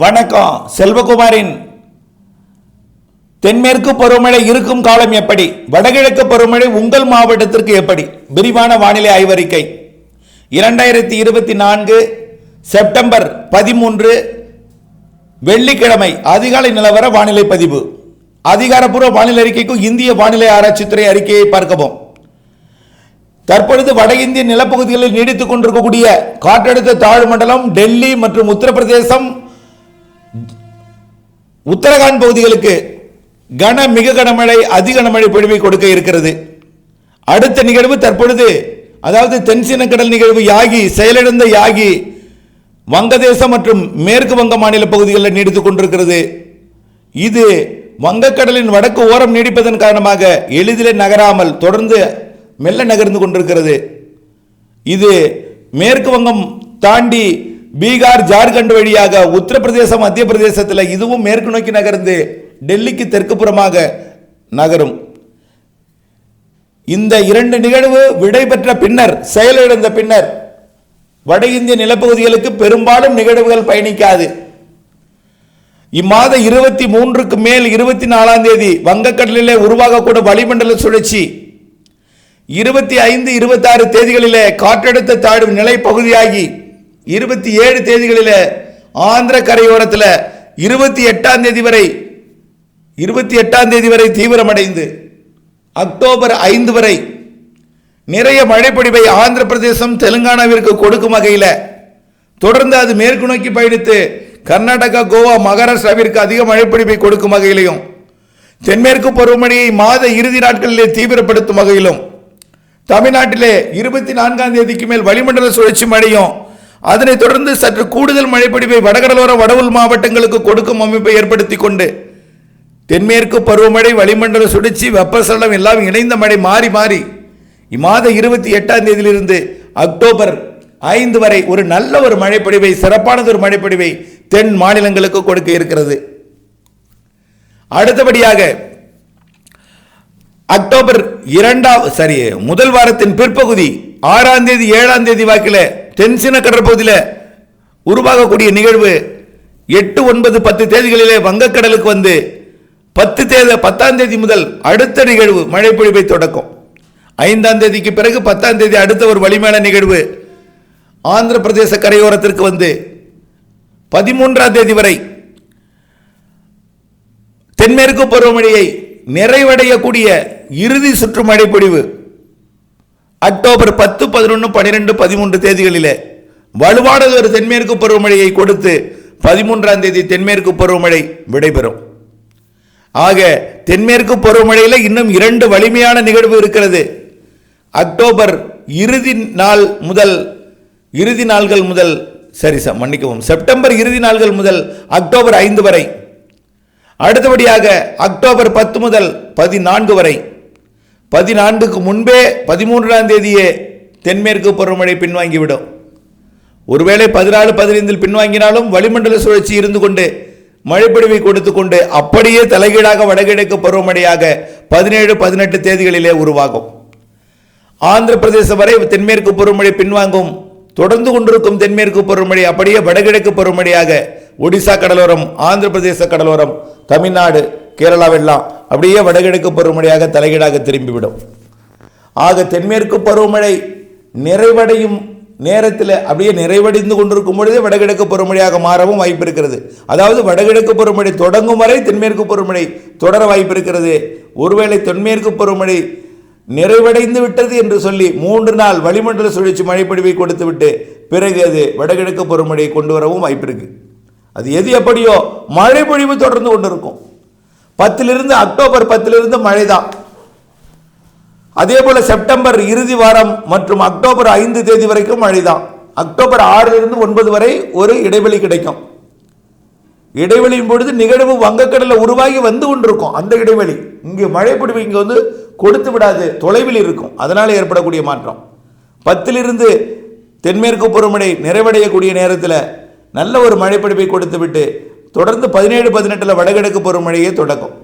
வணக்கம் செல்வகுமாரின் தென்மேற்கு பருவமழை இருக்கும் காலம் எப்படி? வடகிழக்கு பருவமழை உங்கள் மாவட்டத்திற்கு எப்படி? விரிவான வானிலை ஆய்வறிக்கை. இரண்டாயிரத்தி இருபத்தி நான்கு செப்டம்பர் பதிமூன்று வெள்ளிக்கிழமை அதிகாலை நிலவர வானிலை பதிவு. அதிகாரப்பூர்வ வானிலை அறிக்கைக்கும் இந்திய வானிலை ஆராய்ச்சித்துறை அறிக்கையை பார்க்கவும். தற்பொழுது வட இந்திய நிலப்பகுதிகளில் நீடித்துக் கொண்டிருக்கக்கூடிய காற்றழுத்த தாழ்வு மண்டலம் டெல்லி மற்றும் உத்தரப்பிரதேசம் உத்தரகாண்ட் பகுதிகளுக்கு கன மிக கனமழை அதி கனமழை பொழிவை கொடுக்க இருக்கிறது. அடுத்த நிகழ்வு தற்பொழுது அதாவது தென்சீன கடல் நிகழ்வு யாகி செயலிழந்த யாகி வங்கதேசம் மற்றும் மேற்கு வங்க மாநில பகுதிகளில் நீடித்துக் கொண்டிருக்கிறது. இது வங்கக்கடலின் வடக்கு ஓரம் நீடிப்பதன் காரணமாக எளிதில் நகராமல் தொடர்ந்து மெல்ல நகர்ந்து கொண்டிருக்கிறது. இது மேற்கு வங்கம் தாண்டி பீகார் ஜார்க்கண்ட் வழியாக உத்தரப்பிரதேசம் மத்திய பிரதேசத்தில் இதுவும் மேற்கு நோக்கி நகர்ந்து டெல்லிக்கு தெற்கு புறமாக நகரும். இந்த இரண்டு நிகழ்வு விடைபெற்ற பின்னர் செயலிழந்த பின்னர் வட இந்திய நிலப்பகுதிகளுக்கு பெரும்பாலும் நிகழ்வுகள் பயணிக்காது. இம்மாத இருபத்தி மூன்றுக்கு மேல் இருபத்தி நாலாம் தேதி வங்கக்கடலிலே உருவாகக்கூட வளிமண்டல சுழற்சி. இருபத்தி ஐந்து இருபத்தாறு தேதிகளிலே காற்றழுத்த தாழ்வு நிலை பகுதியாகி இருபத்தி ஏழு தேதிகளில் ஆந்திர கரையோரத்தில் இருபத்தி எட்டாம் தேதி வரை இருபத்தி எட்டாம் தேதி வரை தீவிரமடைந்து அக்டோபர் ஐந்து வரை நிறைய மழைப்பொழிவை ஆந்திர பிரதேசம் தெலுங்கானாவிற்கு கொடுக்கும் வகையில் தொடர்ந்து அது மேற்கு நோக்கி பயணித்து கர்நாடகா கோவா மகாராஷ்டிராவிற்கு அதிக மழைப்பொழிவை கொடுக்கும் வகையிலையும் தென்மேற்கு பருவமழையை மாத இறுதி நாட்களிலே தீவிரப்படுத்தும் வகையிலும் தமிழ்நாட்டிலே இருபத்தி நான்காம் தேதிக்கு மேல் வளிமண்டல சுழற்சி மழையும் அதனைத் தொடர்ந்து சற்று கூடுதல் மழைப்பொழிவை வடகடலோர வடவுள் மாவட்டங்களுக்கு கொடுக்கும் அமைப்பை ஏற்படுத்தி கொண்டு தென்மேற்கு பருவமழை வளிமண்டல சுழற்சி வெப்பசலனம் எல்லாம் இணைந்த மழை மாறி மாறி இம்மாத இருபத்தி எட்டாம் தேதியிலிருந்து அக்டோபர் ஐந்து வரை ஒரு நல்ல ஒரு மழைப்பொழிவை சிறப்பானது ஒரு மழைப்பொழிவை தென் மாநிலங்களுக்கு கொடுக்க இருக்கிறது. அடுத்தபடியாக அக்டோபர் இரண்டாம் சரி முதல் வாரத்தின் பிற்பகுதி ஆறாம் தேதி ஏழாம் தேதி வாக்கில் தென்சின கடற்பகுதியில் உருவாகக்கூடிய நிகழ்வு எட்டு ஒன்பது பத்து தேதிகளிலே வங்கக்கடலுக்கு வந்து பத்து தேதி பத்தாம் தேதி முதல் அடுத்த நிகழ்வு மழை பொழிவை தொடக்கும். ஐந்தாம் தேதிக்கு பிறகு பத்தாம் தேதி அடுத்த ஒரு வலிமையான நிகழ்வு ஆந்திர பிரதேச கரையோரத்திற்கு வந்து பதிமூன்றாம் தேதி வரை தென்மேற்கு பருவமழையை நிறைவடையக்கூடிய இறுதி சுற்று மழைப்பொழிவு அக்டோபர் பத்து பதினொன்று பன்னிரெண்டு பதிமூன்று தேதிகளிலே வலுவானது ஒரு தென்மேற்கு பருவமழையை கொடுத்து பதிமூன்றாம் தேதி தென்மேற்கு பருவமழை விடைபெறும். ஆக தென்மேற்கு பருவமழையில் இன்னும் இரண்டு வலிமையான நிகழ்வு இருக்கிறது. அக்டோபர் இறுதி நாள் முதல் இறுதி நாள்கள் முதல் சரி சார் மன்னிக்கவும் செப்டம்பர் இறுதி நாள்கள் முதல் அக்டோபர் ஐந்து வரை. அடுத்தபடியாக அக்டோபர் பத்து முதல் பதினான்கு வரை. பதினான்குக்கு முன்பே பதிமூன்றாம் தேதியே தென்மேற்கு பருவமழை பின்வாங்கிவிடும். ஒருவேளை பதினாலு பதினைந்தில் பின்வாங்கினாலும் வளிமண்டல சுழற்சி இருந்து கொண்டு மழைப்பொழிவை கொடுத்து கொண்டு அப்படியே தலைகீழாக வடகிழக்கு பருவமழையாக பதினேழு பதினெட்டு தேதிகளிலே உருவாகும். ஆந்திர பிரதேசம் வரை தென்மேற்கு பருவமழை பின்வாங்கும். தொடர்ந்து கொண்டிருக்கும் தென்மேற்கு பருவமழை அப்படியே வடகிழக்கு பருவமழையாக ஒடிசா கடலோரம் ஆந்திர பிரதேச கடலோரம் தமிழ்நாடு கேரளாவெல்லாம் அப்படியே வடகிழக்கு பருவமழையாக தலைகீழாக திரும்பிவிடும். ஆக தென்மேற்கு பருவமழை நிறைவடையும் நேரத்தில் அப்படியே நிறைவடைந்து கொண்டிருக்கும் பொழுதே வடகிழக்கு பருவமழையாக மாறவும் வாய்ப்பு இருக்கிறது அதாவது வடகிழக்கு பருவமழை தொடங்கும் வரை தென்மேற்கு பருவமழை தொடர வாய்ப்பு இருக்கிறது ஒருவேளை தென்மேற்கு பருவமழை நிறைவடைந்து விட்டது என்று சொல்லி மூன்று நாள் வளிமண்டல சுழற்சி மழைப்பொழிவை கொடுத்துவிட்டு பிறகு அது வடகிழக்கு பருவமழையை கொண்டு வரவும் வாய்ப்பு இருக்கு அது எது எப்படியோ மழை பொழிவு தொடர்ந்து கொண்டிருக்கும். பத்திலிருந்து அக்டோபர் பத்திலிருந்து மழை தான் அதே போல செப்டம்பர் இறுதி வாரம் மற்றும் அக்டோபர் ஐந்து தேதி வரைக்கும் மழை தான் அக்டோபர் ஆறிலிருந்து ஒன்பது வரை ஒரு இடைவெளி கிடைக்கும். இடைவெளியின் பொழுது நிகழ்வு வங்கக்கடலில் உருவாகி வந்து கொண்டிருக்கும் அந்த இடைவெளி. இங்கே மழை பொழிவு இங்கே வந்து கொடுத்து விடாது தொலைவில் இருக்கும். அதனால் ஏற்படக்கூடிய மாற்றம். பத்திலிருந்து தென்மேற்கு பருவமழை நிறைவடையக்கூடிய நேரத்தில் நல்ல ஒரு மழைப்பிடிப்பை கொடுத்து விட்டு தொடர்ந்து பதினேழு பதினெட்டில் வடகிழக்கு பருவமழையே தொடக்கும்.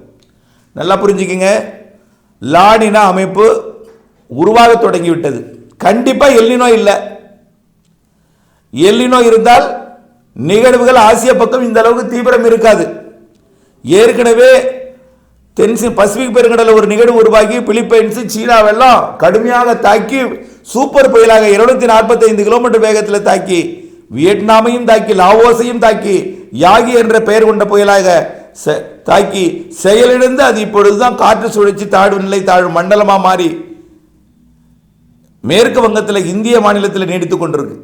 நல்லா புரிஞ்சுக்கிங்க. லாடினா அமைப்பு உருவாக தொடங்கிவிட்டது. கண்டிப்பாக எல்லினோ இல்லை. எல்லினோ இருந்தால் நிகழ்வுகள் ஆசிய பக்கம் இந்த அளவுக்கு தீவிரம் இருக்காது. ஏற்கனவே தென்சி பசிபிக் பெருங்கடலில் ஒரு நிகழ்வு உருவாகி பிலிப்பைன்ஸு சீனாவெல்லாம் கடுமையாக தாக்கி சூப்பர் புயலாக இருநூத்தி நாற்பத்தைந்து கிலோமீட்டர் வேகத்தில் தாக்கி வியட்நாமையும் தாக்கி லாவோஸையும் தாக்கி யாகி என்ற பெயர் கொண்ட புயலாக செ- தாக்கி செயலிழந்து அது இப்பொழுதுதான் காற்று சுழற்சி தாழ்வு நிலை தாழ்வு மண்டலமாக மாறி மேற்கு வங்கத்தில் இந்திய மாநிலத்தில் நீடித்துக் கொண்டிருக்கு.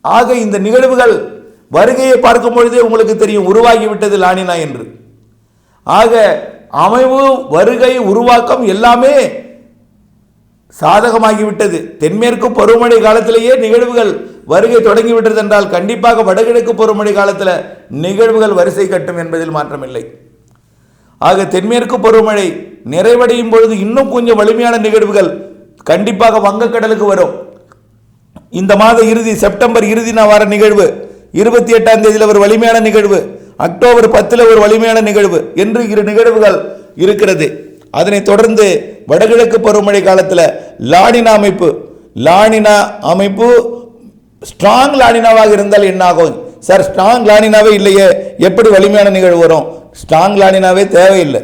ஆக இந்த நிகழ்வுகள் வருகையை பார்க்கும் பொழுதே உங்களுக்கு தெரியும் உருவாகிவிட்டது லானினா என்று. ஆக அமைவு வருகை உருவாக்கம் எல்லாமே சாதகமாகிவிட்டது. தென்மேற்கு பருவமழை காலத்திலேயே நிகழ்வுகள் வருகை தொடங்கிவிட்டது என்றால் கண்டிப்பாக வடகிழக்கு பருவமழை காலத்தில் நிகழ்வுகள் வரிசை கட்டும் என்பதில் மாற்றமில்லை. ஆக தென்மேற்கு பருவமழை நிறைவடையும் பொழுது இன்னும் கொஞ்சம் வலிமையான நிகழ்வுகள் கண்டிப்பாக வங்கக்கடலுக்கு வரும். இந்த மாத இறுதி செப்டம்பர் இறுதி நான் நிகழ்வு இருபத்தி எட்டாம் தேதியில் ஒரு வலிமையான நிகழ்வு அக்டோபர் பத்தில் ஒரு வலிமையான நிகழ்வு என்று இரு நிகழ்வுகள் இருக்கிறது. அதனைத் தொடர்ந்து வடகிழக்கு பருவமழை காலத்தில் லானினா அமைப்பு லானினா அமைப்பு ஸ்ட்ராங் லானினாவாக இருந்தால் என்ன ஆகும் சார் ஸ்ட்ராங் லானினாவே இல்லையே எப்படி வலிமையான நிகழ்வு வரும் ஸ்ட்ராங் லானினாவே தேவையில்லை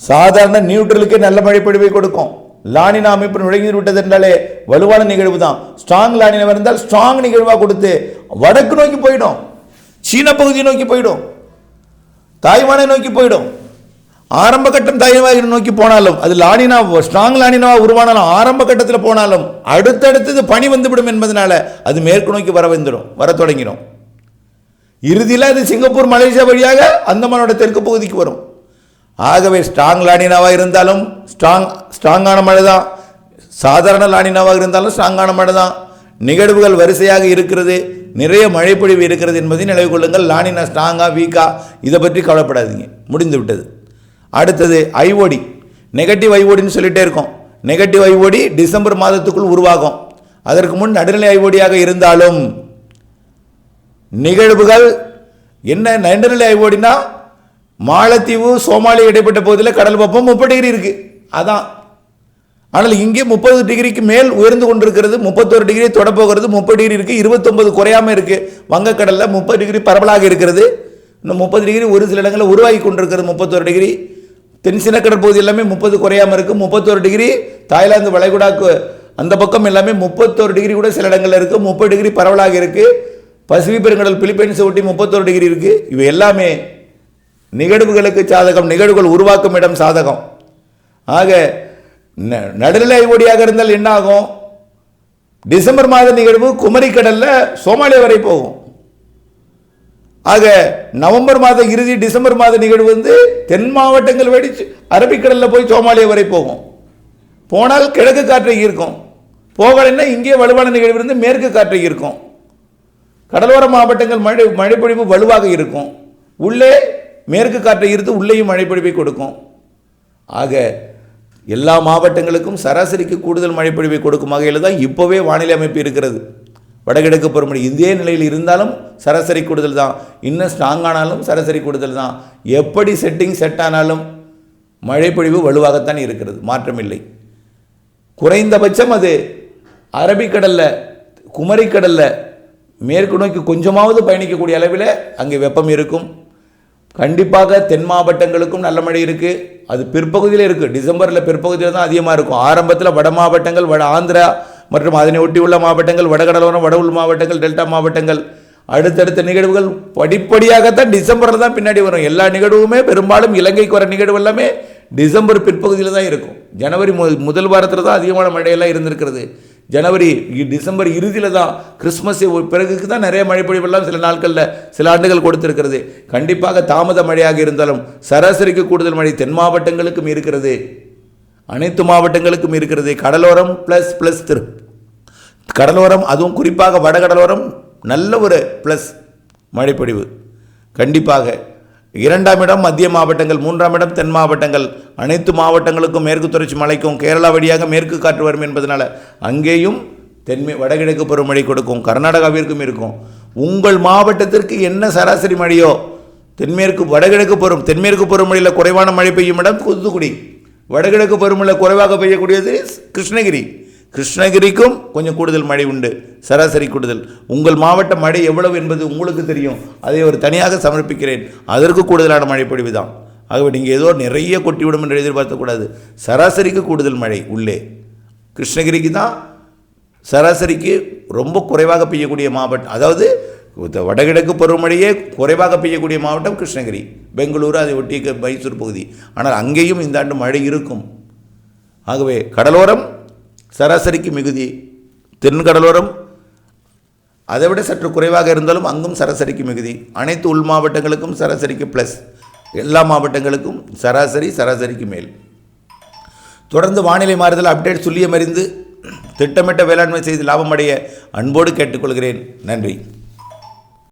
சாதாரண நியூட்ரலுக்கே நல்ல மழை பொழிவை கொடுக்கும் லானினா அமைப்பு நுழைந்து விட்டது என்றாலே வலுவான நிகழ்வு தான் ஸ்ட்ராங் லானினா இருந்தால் ஸ்ட்ராங் நிகழ்வாக கொடுத்து வடக்கு நோக்கி போயிடும் சீன பகுதியை நோக்கி போயிடும் தாய்வானை நோக்கி போயிடும் ஆரம்ப கட்டம் தாய்வானை நோக்கி போனாலும் அது லானினா ஸ்ட்ராங் லானினா உருவானாலும் ஆரம்ப கட்டத்தில் போனாலும் அடுத்தடுத்தது பனி வந்துவிடும் என்பதனால அது மேற்கு நோக்கி வர வந்துடும் வர தொடங்கிடும் இறுதியில் அது சிங்கப்பூர் மலேசியா வழியாக அந்தமானோட தெற்கு பகுதிக்கு வரும். ஆகவே ஸ்ட்ராங் லானினாவாக இருந்தாலும் ஸ்ட்ராங் ஸ்ட்ராங்கான மழை தான் சாதாரண லானினாவாக இருந்தாலும் ஸ்ட்ராங்கான மழை தான் நிகழ்வுகள் வரிசையாக இருக்கிறது நிறைய மழைப்பொழிவு இருக்கிறது என்பதை நினைவு கொள்ளுங்கள். லானினா ஸ்ட்ராங்கா வீக்கா இதை பற்றி கவலைப்படாதீங்க. முடிந்து விட்டது. அடுத்தது ஐஓடி நெகட்டிவ் ஐஓடின்னு சொல்லிட்டே இருக்கோம். நெகட்டிவ் ஐஓடி டிசம்பர் மாதத்துக்குள் உருவாகும். அதற்கு முன் நடுநிலை ஐஓடியாக இருந்தாலும் நிகழ்வுகள் என்ன நடுநிலை ஐஓடினா மாலத்தீவு சோமாலியா இடைப்பட்ட பகுதியில் கடல் வெப்பம் முப்பது டிகிரி இருக்கு. அதான். ஆனால் இங்கே முப்பது டிகிரிக்கு மேல் உயர்ந்து கொண்டிருக்கிறது முப்பத்தோரு டிகிரி தொடப்போகிறது முப்பது டிகிரி இருக்கு இருபத்தொன்பது குறையாம இருக்கு. வங்கக்கடலில் முப்பது டிகிரி பரவலாக இருக்கிறது. இன்னும் முப்பது டிகிரி ஒரு சில இடங்களில் உருவாகி கொண்டிருக்கிறது முப்பத்தோரு டிகிரி. தென் சின்னக்கடல் பகுதி எல்லாமே முப்பது குறையாம இருக்குது முப்பத்தோரு டிகிரி தாய்லாந்து வளைகுடாக்கு அந்த பக்கம் எல்லாமே முப்பத்தோரு டிகிரி கூட சில இடங்களில் இருக்குது முப்பது டிகிரி பரவலாக இருக்குது பசிபிக் பெருங்கடல் பிலிப்பைன்ஸை ஒட்டி முப்பத்தோரு டிகிரி இருக்குது இவை எல்லாமே நிகழ்வுகளுக்கு சாதகம் நிகழ்வுகள் உருவாக்கும் இடம் சாதகம். ஆக ந- நடுநிலை ஓடியாக இருந்தால் என்ன ஆகும் டிசம்பர் மாத நிகழ்வு குமரிக்கடலில் சோமாலியா வரை போகும். ஆக நவம்பர் மாத இறுதி டிசம்பர் மாத நிகழ்வு வந்து தென் மாவட்டங்கள் வெடிச்சு அரபிக்கடலில் போய் சோமாலியா வரை போகும். போனால் கிழக்கு காற்றை ஈர்க்கும். போகலைன்னா இங்கே வலுவான நிகழ்வு இருந்து மேற்கு காற்றை ஈர்க்கும். கடலோர மாவட்டங்கள் மழை மழைப்பொழிவு வலுவாக இருக்கும். உள்ளே மேற்கு காற்றை ஈர்த்து உள்ளேயும் மழைப்பொழிவை கொடுக்கும். ஆக எல்லா மாவட்டங்களுக்கும் சராசரிக்கு கூடுதல் மழைப்பொழிவை கொடுக்கும் வகையில் தான் இப்போவே வானிலை அமைப்பு இருக்கிறது. வடகிழக்கு பருவமழை இதே நிலையில் இருந்தாலும் சராசரி கூடுதல் தான். இன்னும் ஸ்ட்ராங்கானாலும் சராசரி கூடுதல் தான். எப்படி செட்டிங் செட் ஆனாலும் மழைப்பொழிவு வலுவாகத்தான் இருக்கிறது. மாற்றமில்லை குறைந்தபட்சம் அது அரபிக்கடலில் குமரிக்கடலில் மேற்கு நோக்கி கொஞ்சமாவது பயணிக்கக்கூடிய அளவில் அங்கே வெப்பம் இருக்கும். கண்டிப்பாக தென் மாவட்டங்களுக்கும் நல்ல மழை இருக்குது அது பிற்பகுதியில் இருக்குது டிசம்பரில் பிற்பகுதியில் தான் அதிகமாக இருக்கும். ஆரம்பத்தில் வட மாவட்டங்கள் வட ஆந்திரா மற்றும் அதனை ஒட்டி உள்ள மாவட்டங்கள் வடகடலோரம் வட மாவட்டங்கள் டெல்டா மாவட்டங்கள். அடுத்தடுத்த நிகழ்வுகள் படிப்படியாகத்தான் டிசம்பரில் தான் பின்னாடி வரும். எல்லா நிகழ்வுமே பெரும்பாலும் இலங்கைக்கு வர நிகழ்வு எல்லாமே டிசம்பர் பிற்பகுதியில் தான் இருக்கும். ஜனவரி மு முதல் வாரத்தில் தான் அதிகமான மழையெல்லாம் இருந்திருக்கிறது. ஜனவரி டிசம்பர் இறுதியில் தான் கிறிஸ்மஸ் பிறகுக்கு தான் நிறைய மழை பொழிவெல்லாம் சில நாட்களில் சில ஆண்டுகள் கொடுத்திருக்கிறது. கண்டிப்பாக தாமத மழையாக இருந்தாலும் சராசரிக்கு கூடுதல் மழை தென் மாவட்டங்களுக்கும் இருக்கிறது. அனைத்து மாவட்டங்களுக்கும் இருக்கிறது கடலோரம் ப்ளஸ் ப்ளஸ் திரு. கடலோரம் அதுவும் குறிப்பாக வடகடலோரம் நல்ல ஒரு ப்ளஸ் மழைப்பொழிவு. கண்டிப்பாக இரண்டாம் இடம் மத்திய மாவட்டங்கள் மூன்றாம் இடம் தென் மாவட்டங்கள். அனைத்து மாவட்டங்களுக்கும் மேற்கு தொடர்ச்சி மலைக்கும் கேரளா வழியாக மேற்கு காற்று வரும் என்பதனால் அங்கேயும் தென்மே வடகிழக்கு பருவமழை கொடுக்கும் கர்நாடகாவிற்கும் இருக்கும். உங்கள் மாவட்டத்திற்கு என்ன சராசரி மழையோ தென்மேற்கு வடகிழக்கு பருவம் தென்மேற்கு பருவமழையில் குறைவான மழை பெய்யும் இடம் தூத்துக்குடி. வடகிழக்கு பருவமழை குறைவாக பெய்யக்கூடியது கிருஷ்ணகிரி. கிருஷ்ணகிரிக்கும் கொஞ்சம் கூடுதல் மழை உண்டு. சராசரி கூடுதல். உங்கள் மாவட்ட மழை எவ்வளவு என்பது உங்களுக்கு தெரியும். அதை ஒரு தனியாக சமர்ப்பிக்கிறேன். அதற்கு கூடுதலான மழை பொழிவு தான் ஆகவே நீங்கள் ஏதோ நிறைய கொட்டிவிடும் என்று எதிர்பார்க்கக்கூடாது. சராசரிக்கு கூடுதல் மழை உள்ளே. கிருஷ்ணகிரிக்கு தான் சராசரிக்கு ரொம்ப குறைவாக பெய்யக்கூடிய மாவட்டம் அதாவது வடகிழக்கு பருவமழையே குறைவாக பெய்யக்கூடிய மாவட்டம் கிருஷ்ணகிரி. பெங்களூரு அதை ஒட்டிய மைசூர் பகுதி. ஆனால் அங்கேயும் இந்த ஆண்டு மழை இருக்கும். ஆகவே கடலோரம் சராசரிக்கு மிகுதி. தென்கடலோரம் அதை விட சற்று குறைவாக இருந்தாலும் அங்கும் சராசரிக்கு மிகுதி. அனைத்து உள் மாவட்டங்களுக்கும் சராசரிக்கு ப்ளஸ் எல்லா மாவட்டங்களுக்கும் சராசரி சராசரிக்கு மேல். தொடர்ந்து வானிலை மாறுதல் அப்டேட் சொல்லியமறிந்து திட்டமிட்ட வேளாண்மை செய்து லாபமடைய அன்போடு கேட்டுக்கொள்கிறேன். நன்றி.